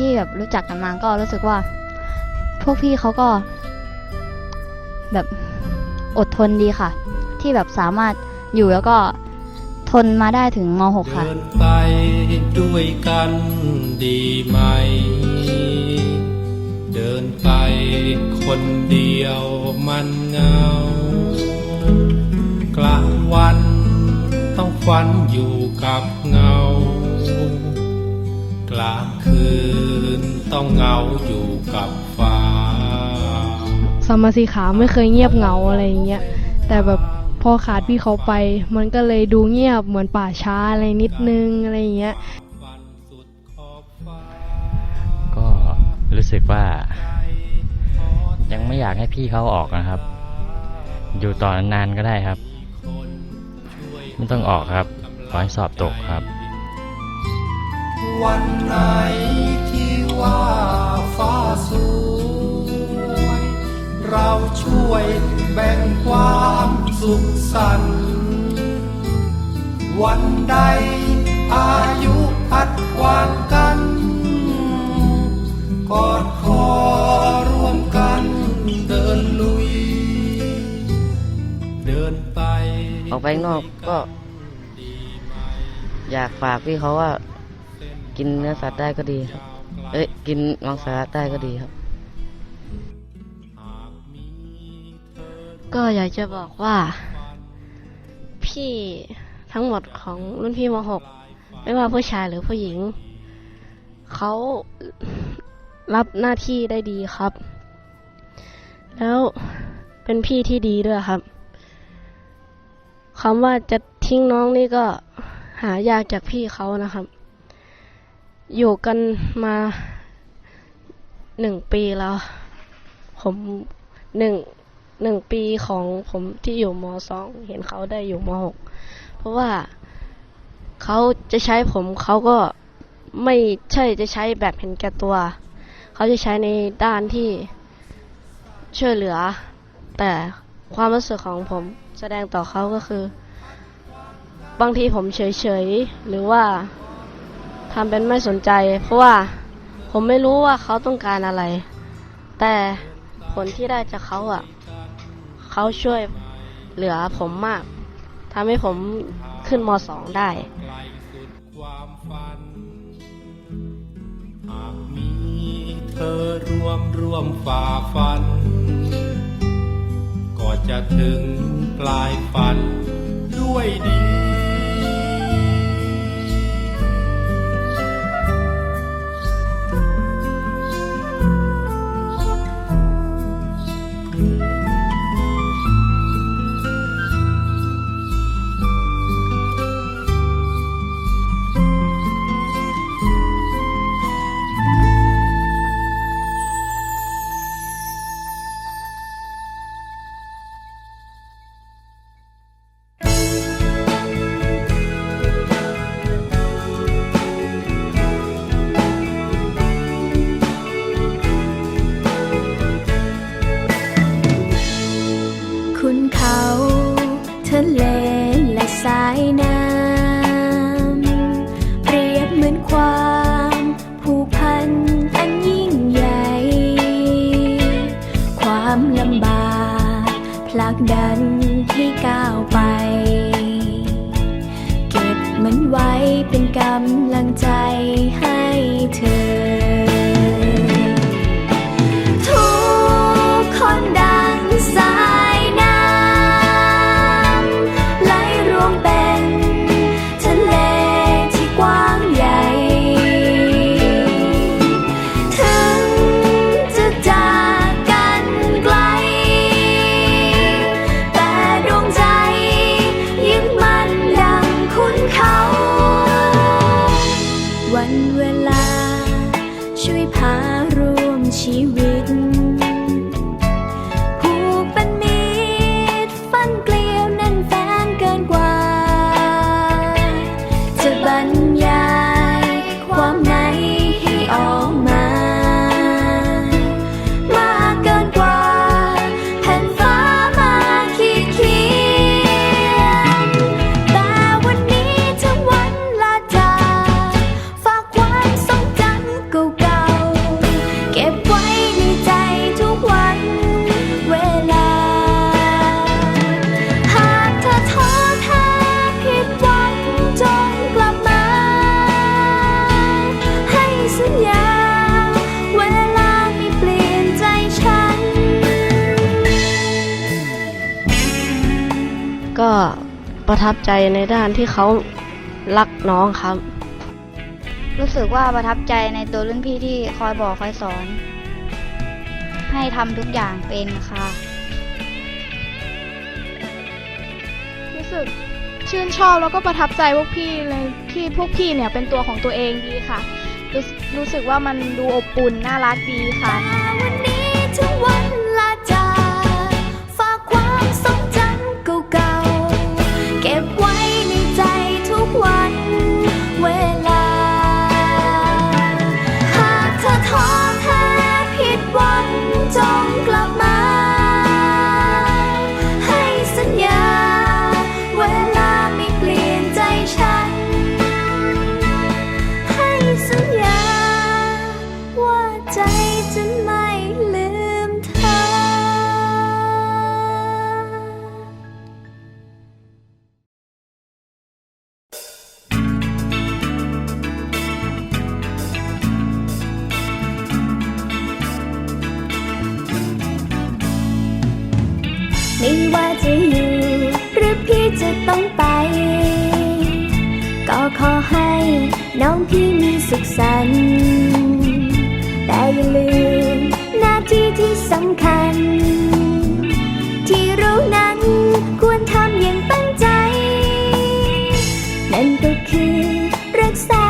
ที่แบบรู้จักกันมาก็รู้สึกว่า พวกพี่เขาก็ แบบอดทนดีค่ะ ที่แบบสามารถอยู่แล้วก็ทนมาได้ถึงม .6 ค่ะ เดินไปด้วยกันดีไหม เดินไปคนเดียวมันเหงากลางวันต้องฝันอยู่กับเงา ลางคืน ต้องเหงาอยู่กับฟ้าสมมาสีขาวไม่เคยเงียบเหงาอะไรอย่างเงี้ยแต่แบบพอขาดพี่เขาไป มันก็เลยดูเงียบเหมือนป่าช้าอะไรนิดนึงอะไรอย่างเงี้ยฝันสุดขอบฟ้าก็รู้สึกว่า ยังไม่อยากให้พี่เขาออกนะครับ อยู่ต่อนานๆก็ได้ครับ ไม่ต้องออกครับขอให้สอบตกครับ วันไหนที่ว่าฟ้าสวย เราช่วยแบ่งความสุขสันต์วันใดอายุพัดวางกันกอดคอร่วมกันเดินลุย เดินไปออกไปข้างนอกก็ อยากฝากพี่เขาว่า กินเนื้อสัตว์ได้ก็ดีครับ เอ้ย กินมังสวิรัตได้ก็ดีครับ ก็อยากจะบอกว่า พี่ทั้งหมดของรุ่นพี่ม .6 ไม่ว่าผู้ชายหรือผู้หญิง เขารับหน้าที่ได้ดีครับ แล้วเป็นพี่ที่ดีด้วยครับคำว่าจะทิ้งน้องนี่ก็หายากจากพี่เขานะครับ อยู่กันมาหนึ่งปีแล้ว ผมหนึ่งหนึ่งปีของผมที่อยู่มสองเห็นเขาได้อยู่มหกเพราะว่าเขาจะใช้ผมเขาก็ไม่ใช่จะใช้แบบเห็นแก่ตัว เขาจะใช้ในด้านที่ช่วยเหลือ แต่ความรู้สึกของผมแสดงต่อเขาก็คือ บางทีผมเฉยๆ หรือว่า ทำเป็นไม่สนใจ เพราะว่าผมไม่รู้ว่าเขาต้องการอะไร แต่ผลที่ได้จากเขาอะ เขาช่วยเหลือผมมากทำให้ผมขึ้นมสองได้หากมีเธอร่วมร่วมฝ่าฟัน ก็จะถึงปลายฝันด้วยดี ความลำบากผลักดันให้ก้าวไป เก็บมันไว้เป็นกำลังใจให้เธอ ญญา ประทับใจในด้านที่เขารักน้องครับ รู้สึกว่าประทับใจในตัวรุ่นพี่ที่คอยบอกคอยสอน ให้ทำทุกอย่างเป็นค่ะ รู้สึกชื่นชอบแล้วก็ประทับใจพวกพี่เลยที่พวกพี่เนี่ยเป็นตัวของตัวเองดีค่ะ รู้สึกรู้สึกว่ามันดูอบอุ่นน่ารักดีค่ะ วันนี้ถึงวัน ไม่ว่าจะอยู่ หรือพี่จะต้องไป ก็ขอให้น้องพี่มีสุขสันต์แต่อย่าลืมหน้าที่ที่สำคัญ ที่รู้นั้นควรทำอย่างตั้งใจ นั่นก็คือรักษา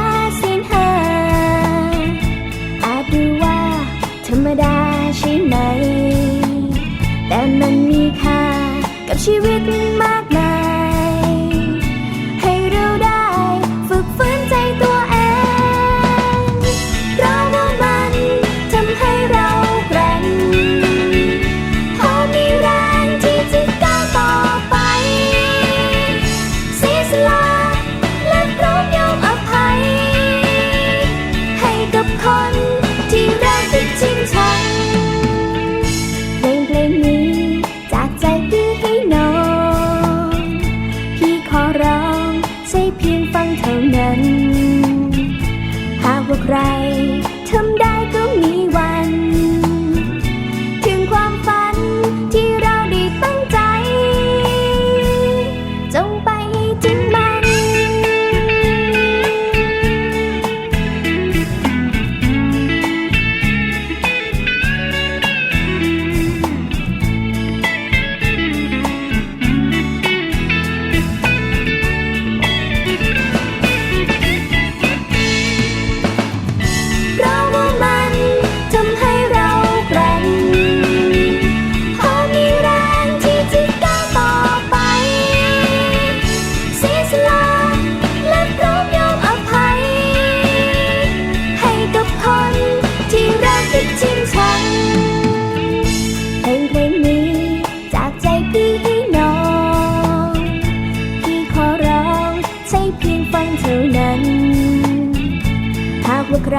ใคร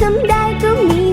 ทำได้ก็มี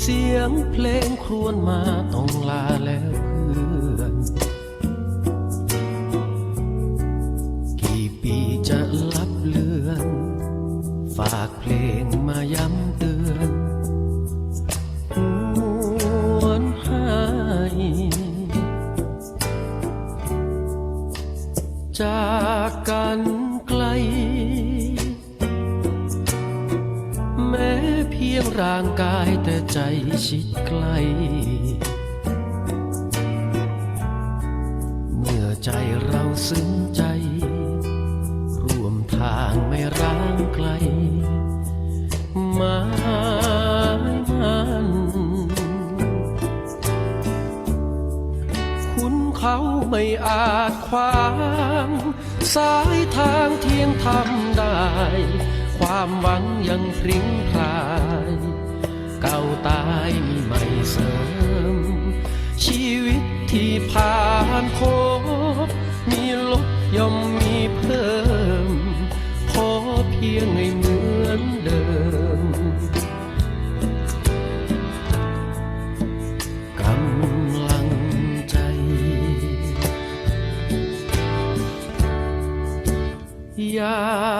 เสียงเพลงครวญมาต้องลาแล้วเพื่อน กี่ปีจะลับเลือน ฝากเพลงมาย้ำเตือนวนหายจากกัน ยงร่างกายแต่ใจชิดไกล้เมื่อใจเราซึ้งใจ ร่วมทางไม่ร้างไกลมายมันคุณเขาไม่อาจขวางสายทางเที่ยงทำได้ ความหวังยังพริ้งพราย เก่าตายมีใหม่เสริม ชีวิตที่ผ่านพบมีลบย่อมมีเพิ่ม ขอเพียงให้เหมือนเดิมกำลังใจ อย่า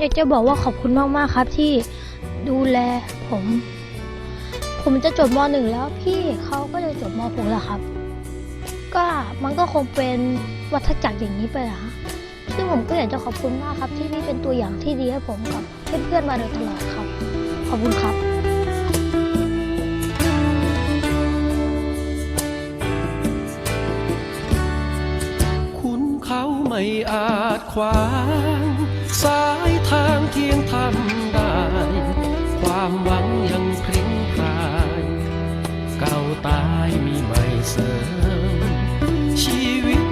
อยากจะบอกว่าขอบคุณมากๆครับ ที่ดูแลผม ผมจะจบมหนึ่งแล้วพี่เขาก็จะจบมหกแล้วครับ ก็มันก็คงเป็นวัฏจักรอย่างนี้ไปนะซึ่งผมก็อยากจะขอบคุณมากครับ ที่พี่เป็นตัวอย่างที่ดีให้ผมกับเพื่อนๆมาโดยตลอดครับ ขอบคุณครับคุณเขาไม่อาจขวางสา ยทางเที่ยงทำได้ ความหวังยังพริ้งพราย เก่าตายมีใหม่เสริม ชีวิต